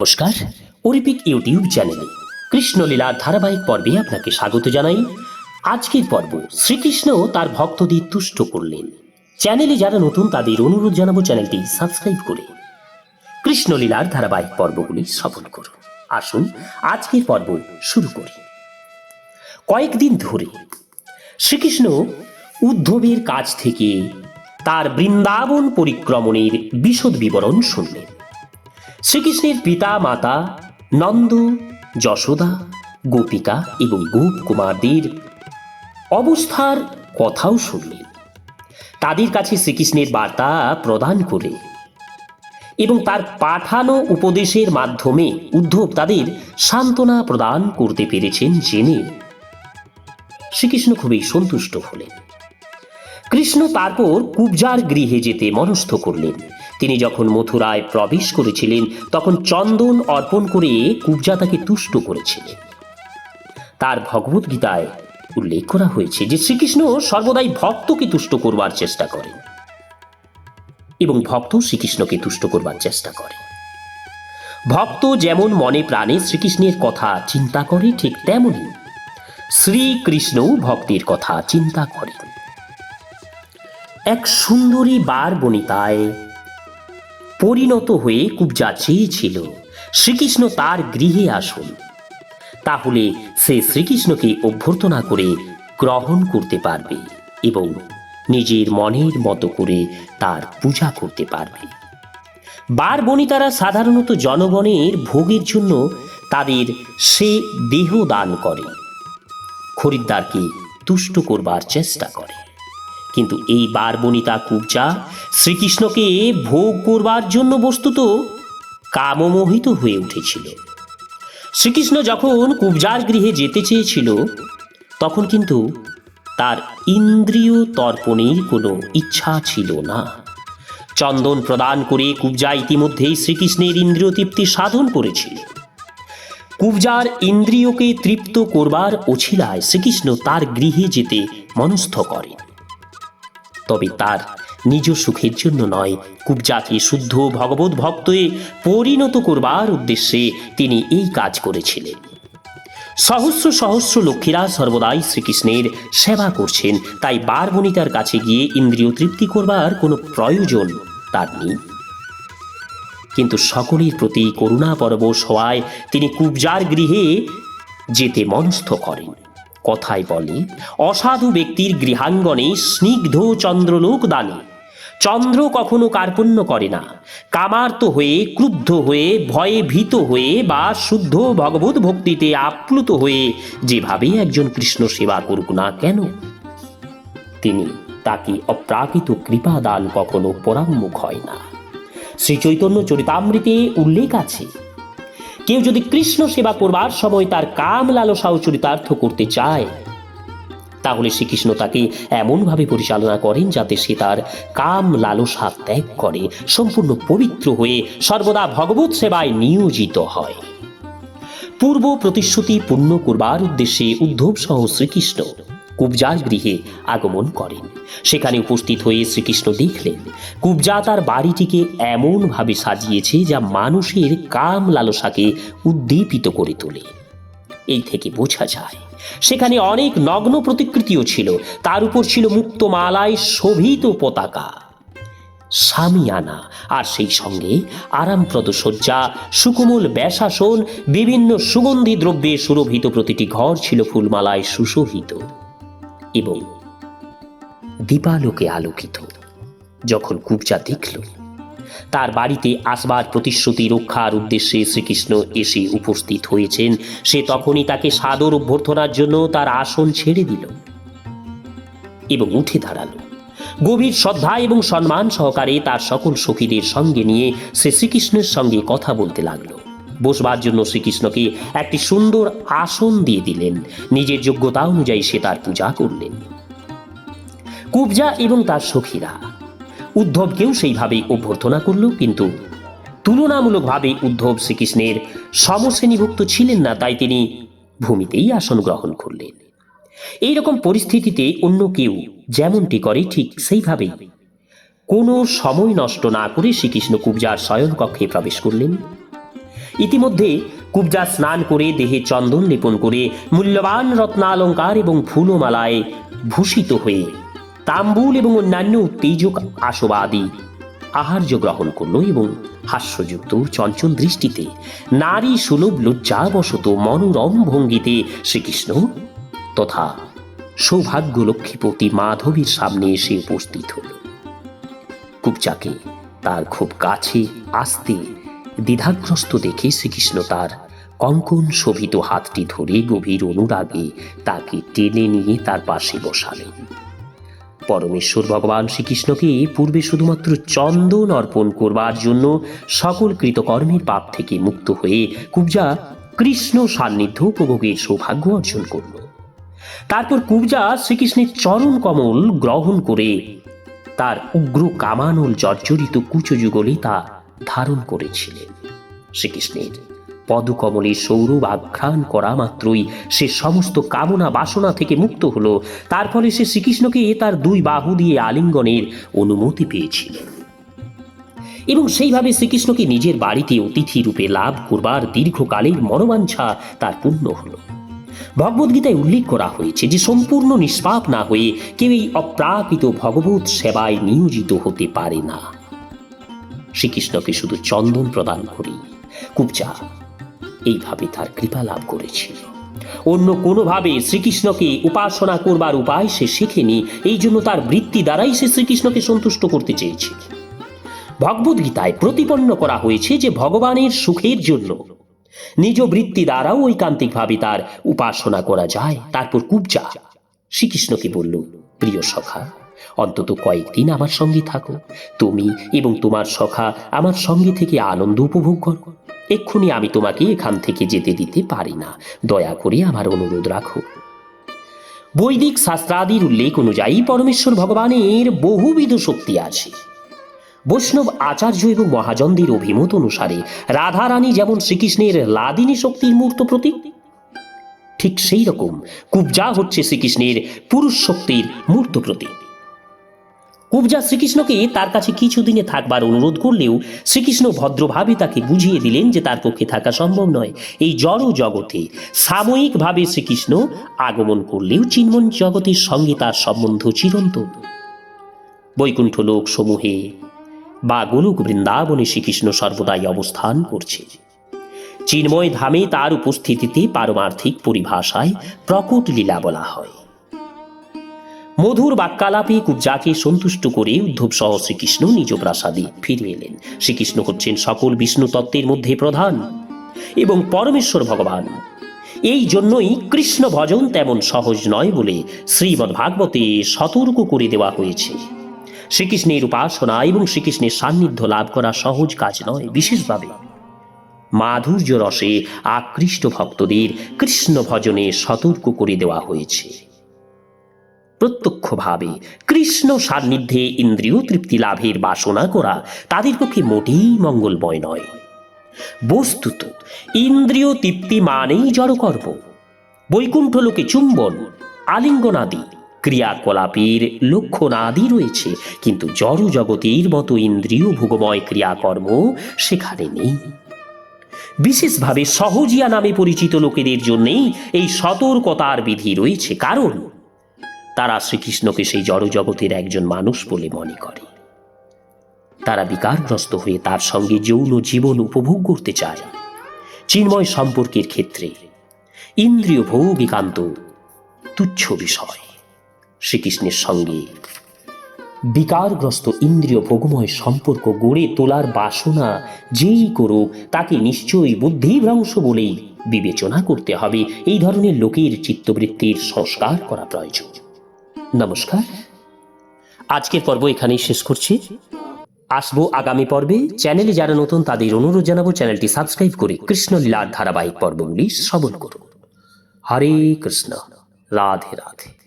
নমস্কার অরিপিক ইউটিউব চ্যানেলে কৃষ্ণলীলার ধারাবাহিক পর্বে আপনাকে স্বাগত জানাই। আজকের পর্ব শ্রীকৃষ্ণ তার ভক্তদের তুষ্ট করলেন। চ্যানেলে যারা নতুন, তাদের অনুরোধ জানাব চ্যানেলটি সাবস্ক্রাইব করে কৃষ্ণলীলার ধারাবাহিক পর্বগুলি সফল করুন। আসুন, আজকের পর্ব শুরু করি। কয়েকদিন ধরে শ্রীকৃষ্ণ উদ্ধবের কাছ থেকে তার বৃন্দাবন পরিক্রমণের বিশদ বিবরণ শুনলেন। শ্রীকৃষ্ণের পিতা মাতা নন্দ, যশোদা, গোপিকা এবং গোপ কুমারদের অবস্থার কথাও শুনলেন। তাদের কাছে শ্রীকৃষ্ণের বার্তা প্রদান করে এবং তার পাঠানো উপদেশের মাধ্যমে উদ্ধব তাদের সান্ত্বনা প্রদান করতে পেরেছেন জেনে শ্রীকৃষ্ণ খুবই সন্তুষ্ট হলেন। কৃষ্ণ তারপর কুবজার গৃহে যেতে মনস্থ করলেন। তিনি যখন মথুরায় প্রবেশ করেছিলেন, তখন চন্দন অর্পণ করে কুবজা তাকে তুষ্ট করেছিলেন। তার ভগবত গীতায় উল্লেখ করা হয়েছে যে শ্রীকৃষ্ণ সর্বদাই ভক্তকে তুষ্ট করবার চেষ্টা করেন এবং ভক্ত শ্রীকৃষ্ণকে তুষ্ট করবার চেষ্টা করে ভক্ত যেমন মনে প্রাণে শ্রীকৃষ্ণের কথা চিন্তা করে, ঠিক তেমনি শ্রীকৃষ্ণ ভক্তের কথা চিন্তা করেন। এক সুন্দরী বার বনিতায় পরিণত হয়ে কুবজা চেয়েছিল শ্রীকৃষ্ণ তার গৃহে আসুন। তাহলে সে শ্রীকৃষ্ণকে অভ্যর্থনা করে গ্রহণ করতে পারবে এবং নিজের মনের মতো করে তার পূজা করতে পারবে। বার বনিতারা সাধারণত জনগণের ভোগের জন্য তাদের সে দেহ দান করে। খরিদ্দারকে তুষ্ট করবার চেষ্টা করে। কিন্তু এই বারবনিতা কুবজা শ্রীকৃষ্ণকে ভোগ করবার জন্য বস্তুত কামমোহিত হয়ে উঠেছিল। শ্রীকৃষ্ণ যখন কুবজার গৃহে যেতে চেয়েছিল, তখন কিন্তু তার ইন্দ্রিয় তর্পণের কোনো ইচ্ছা ছিল না। চন্দন প্রদান করে কুবজা ইতিমধ্যেই শ্রীকৃষ্ণের ইন্দ্রিয় তৃপ্তি সাধন করেছিল। কুবজার ইন্দ্রিয়কে তৃপ্ত করবার অছিলায় শ্রীকৃষ্ণ তার গৃহে যেতে মনস্থ করেন। তবে তার নিজ সুখের জন্য নয়। কুবজাকে শুদ্ধ ভগবত ভক্তে পরিণত করবার উদ্দেশ্যে তিনি এই কাজ করেছিলেন। সহস্র সহস্র লক্ষ্মীরা সর্বদাই শ্রীকৃষ্ণের সেবা করছেন, তাই বারবণিতার কাছে গিয়ে ইন্দ্রিয় তৃপ্তি করবার কোনো প্রয়োজন তার নেই। কিন্তু সকলের প্রতি করুণা পরবশ হওয়ায় তিনি কুবজার গৃহে যেতে মনস্থ করেন। কথায় বলে, অসাধু ব্যক্তির গৃহাঙ্গনে স্নিগ্ধ চন্দ্রলোক দানে। চন্দ্র কখনো কার্পণ্য করে না। কামার্ত হয়ে ক্রুদ্ধ হয়ে, ভয়ে ভীত হয়ে বা শুদ্ধ ভগবত ভক্তিতে আপ্লুত হয়ে যেভাবে একজন কৃষ্ণ সেবা করুক না কেন? তিনি তাকে অপ্রাকৃত কৃপা দান কখনো পরাঙ্মুখ হয় না। শ্রী চৈতন্য চরিতামৃতে উল্লেখ আছে কেউ যদি কৃষ্ণ সেবা করবার সময় তার কাম লালসাও চরিতার্থ করতে চায়, তাহলে শ্রীকৃষ্ণ তাকে এমনভাবে পরিচালনা করেন যাতে সে তার কাম লালসা ত্যাগ করে, সম্পূর্ণ পবিত্র হয়ে সর্বদা ভগবত সেবায় নিয়োজিত হয়। পূর্ব প্রতিশ্রুতি পূর্ণ করবার উদ্দেশ্যে উদ্ধব সহ শ্রীকৃষ্ণ কুবজার গৃহে আগমন করেন। সেখানে উপস্থিত হয়ে শ্রীকৃষ্ণ দেখলেন কুবজা তার বাড়িটিকে এমনভাবে সাজিয়েছে যা মানুষের কাম লালসাকে উদ্দীপিত করে তোলে। এই থেকে বোঝা যায়, সেখানে অনেক নগ্ন প্রতিকৃতিও ছিল। তার উপর ছিল মুক্ত মালায় শোভিত পতাকা। সামিয়ানা আর সেই সঙ্গে আরামপ্রদ শয্যা, সুকোমল ব্যাসাসন, বিভিন্ন সুগন্ধি দ্রব্যে সুরভিত প্রতিটি ঘর ছিল ফুলমালায় সুশোভিত। এবং দীপালোকে আলোকিত। যখন কুবজা দেখল, তার বাড়িতে আসবার প্রতিশ্রুতি রক্ষার উদ্দেশ্যে শ্রীকৃষ্ণ এসে উপস্থিত হয়েছেন, সে তখনই তাকে সাদর অভ্যর্থনার জন্য তার আসন ছেড়ে দিল এবং উঠে দাঁড়াল। গভীর শ্রদ্ধা এবং সম্মান সহকারে তার সকল সখীদের সঙ্গে নিয়ে সে শ্রীকৃষ্ণের সঙ্গে কথা বলতে লাগল। বসবার জন্য শ্রীকৃষ্ণকে একটি সুন্দর আসন দিয়ে দিলেন। নিজের যোগ্যতা অনুযায়ী সে তার পূজা করলেন। কুবজা এবং তার সখীরা। উদ্ধবকেও সেইভাবে অভ্যর্থনা করল, কিন্তু তুলনামূলকভাবে উদ্ধব শ্রীকৃষ্ণের সমশ্রেণীভুক্ত ছিলেন না, তাই তিনি ভূমিতেই আসন গ্রহণ করলেন। এই রকম পরিস্থিতিতে অন্য কেউ যেমনটি করে, ঠিক সেইভাবেই কোনো সময় নষ্ট না করে শ্রীকৃষ্ণ কুবজার শয়ন কক্ষে প্রবেশ করলেন। ইতিমধ্যে কুবজা স্নান করে দেহে চন্দন লেপন করে মূল্যবান রত্নালঙ্কার এবং ফুলমালায় ভূষিত হয়ে তাম্বুল এবং অন্যান্য উত্তেজক আসবাদি আহার্য গ্রহণ করল এবং হাস্যযুক্ত চঞ্চল দৃষ্টিতে নারী সুলভ লজ্জাবশত মনোরম ভঙ্গিতে শ্রীকৃষ্ণ তথা সৌভাগ্য লক্ষ্মীপতি মাধবীর সামনে এসে উপস্থিত হল। কুবজাকে তার খুব কাছে আসতে দ্বিধাগ্রস্ত দেখে শ্রীকৃষ্ণ তার কঙ্কন শোভিত হাতটি ধরে গভীর অনুরাগে তাকে টেনে নিয়ে তার পাশে বসালেন। পরমেশ্বর ভগবান শ্রীকৃষ্ণকে পূর্বে শুধুমাত্র চন্দন অর্পণ করবার জন্য সকল কৃতকর্মের পাপ থেকে মুক্ত হয়ে কুবজা কৃষ্ণ সান্নিধ্য উপভোগের সৌভাগ্য অর্জন করল। তারপর কুবজা শ্রীকৃষ্ণের চরণ কমল গ্রহণ করে তার উগ্র কামানল জর্জরিত কুচযুগলে তা ধারণ করেছিলেন। শ্রীকৃষ্ণের পদকমলে সৌরভ আঘ্রাণ করা মাত্রই সে সমস্ত কামনা বাসনা থেকে মুক্ত হলো। তার ফলে সে শ্রীকৃষ্ণকে তার দুই বাহু দিয়ে আলিঙ্গনের অনুমতি পেয়েছিলেন। এবং সেইভাবে শ্রীকৃষ্ণকে নিজের বাড়িতে অতিথি রূপে লাভ করবার দীর্ঘকালের মনোবাঞ্ছা তার পূর্ণ হলো। ভগবদ্গীতায় উল্লেখ করা হয়েছে যে সম্পূর্ণ নিষ্পাপ না হয়ে কেউ এই অপ্রাকৃত ভগবত সেবায় নিয়োজিত হতে পারে না। শ্রীকৃষ্ণকে শুধু চন্দন প্রদান করি। কুবজা এইভাবে তার কৃপা লাভ করেছিল অন্য কোনোভাবে শ্রীকৃষ্ণকে উপাসনা করবার উপায় সে শেখেনি, এই জন্য তার বৃত্তি দ্বারাই সে শ্রীকৃষ্ণকে সন্তুষ্ট করতে চেয়েছিল ভগবদ্গীতায় প্রতিপন্ন করা হয়েছে যে ভগবানের সুখের জন্য নিজ বৃত্তি দ্বারাও ঐকান্তিকভাবে তার উপাসনা করা যায়। তারপর কুবজা শ্রীকৃষ্ণকে বলল, প্রিয় সখা অন্তত কয়েকদিন আমার সঙ্গে থাকো। তুমি এবং তোমার সখা আমার সঙ্গে থেকে আনন্দ উপভোগ করো। এক্ষুনি আমি তোমাকে এখান থেকে যেতে দিতে পারি না। দয়া করে আমার অনুরোধ রাখো। বৈদিক শাস্ত্রাদির উল্লেখ অনুযায়ী পরমেশ্বর ভগবানের বহুবিধ শক্তি আছে। বৈষ্ণব আচার্য এবং মহাজনদের অভিমত অনুসারে রাধারানী যেমন শ্রীকৃষ্ণের লাদিনী শক্তির মূর্ত প্রতীক, ঠিক সেই রকম কুবজা হচ্ছে শ্রীকৃষ্ণের পুরুষ শক্তির মূর্ত প্রতীক। কুবজা শ্রীকৃষ্ণকে তার কাছে কিছুদিনে থাকবার অনুরোধ করলেও শ্রীকৃষ্ণ ভদ্রভাবে তাকে বুঝিয়ে দিলেন যে তার পক্ষে থাকা সম্ভব নয়। এই জড় জগতে সাময়িকভাবে শ্রীকৃষ্ণ আগমন করলেও চিন্মন জগতের সঙ্গে তার সম্বন্ধ চিরন্তন। বৈকুণ্ঠ লোক সমূহে বা গোলুক বৃন্দাবনে শ্রীকৃষ্ণ সর্বদাই অবস্থান করছে। চিন্ময় ধামে তার উপস্থিতিতে পারমার্থিক পরিভাষায় প্রকট লীলা বলা হয়। মধুর বাক্যালাপে কুবজাকে সন্তুষ্ট করে উদ্ধব সহ শ্রীকৃষ্ণ নিজ প্রাসাদে ফিরে এলেন। শ্রীকৃষ্ণ হচ্ছেন সকল বিষ্ণু তত্ত্বের মধ্যে প্রধান। এবং পরমেশ্বর ভগবান, এই জন্যই কৃষ্ণ ভজন তেমন সহজ নয় বলে শ্রীমদ্ ভাগবতে সতর্ক করে দেওয়া হয়েছে। শ্রীকৃষ্ণের উপাসনা এবং শ্রীকৃষ্ণের সান্নিধ্য লাভ করা সহজ কাজ নয়। বিশেষভাবে মাধুর্য রসে আকৃষ্ট ভক্তদের কৃষ্ণ ভজনে সতর্ক করে দেওয়া হয়েছে। প্রত্যক্ষভাবে কৃষ্ণ সান্নিধ্যে ইন্দ্রিয় তৃপ্তি লাভের বাসনা করা তাদের পক্ষে মোটেই মঙ্গলময় নয়। বস্তুত, ইন্দ্রিয় তৃপ্তি মানেই জড়কর্ম। বৈকুণ্ঠ লোকে চুম্বন, আলিঙ্গনাদি, ক্রিয়াকলাপের লক্ষণাদি রয়েছে, কিন্তু জড় জগতের মতো ইন্দ্রিয় ভোগময় ক্রিয়াকর্ম সেখানে নেই। বিশেষভাবে সহজিয়া নামে পরিচিত লোকেদের জন্যেই এই সতর্কতার বিধি রয়েছে, কারণ তারা শ্রীকৃষ্ণকে সেই জড় জগতের একজন মানুষ বলে মনে করে। তারা বিকারগ্রস্ত হয়ে তার সঙ্গে যৌন জীবন উপভোগ করতে চায়। চিন্ময় সম্পর্কের ক্ষেত্রে ইন্দ্রিয় ভোগ একান্ত তুচ্ছ বিষয়। শ্রীকৃষ্ণের সঙ্গে বিকারগ্রস্ত ইন্দ্রিয় ভোগময় সম্পর্ক গড়ে তোলার বাসনা যেই করুক, তাকে নিশ্চয়ই বুদ্ধিভ্রংশ বলেই বিবেচনা করতে হবে। এই ধরনের লোকের চিত্তবৃত্তির সংস্কার করা প্রয়োজন। নমস্কার। আজকের পর্ব এখানেই শেষ করছি। আসব আগামী পর্বে। চ্যানেলে যারা নতুন, তাদের অনুরোধ জানাব চ্যানেলটি সাবস্ক্রাইব করে কৃষ্ণলীলার ধারাবাহিক পর্বগুলি শ্রবণ করুন। হরে কৃষ্ণ। রাধে রাধে।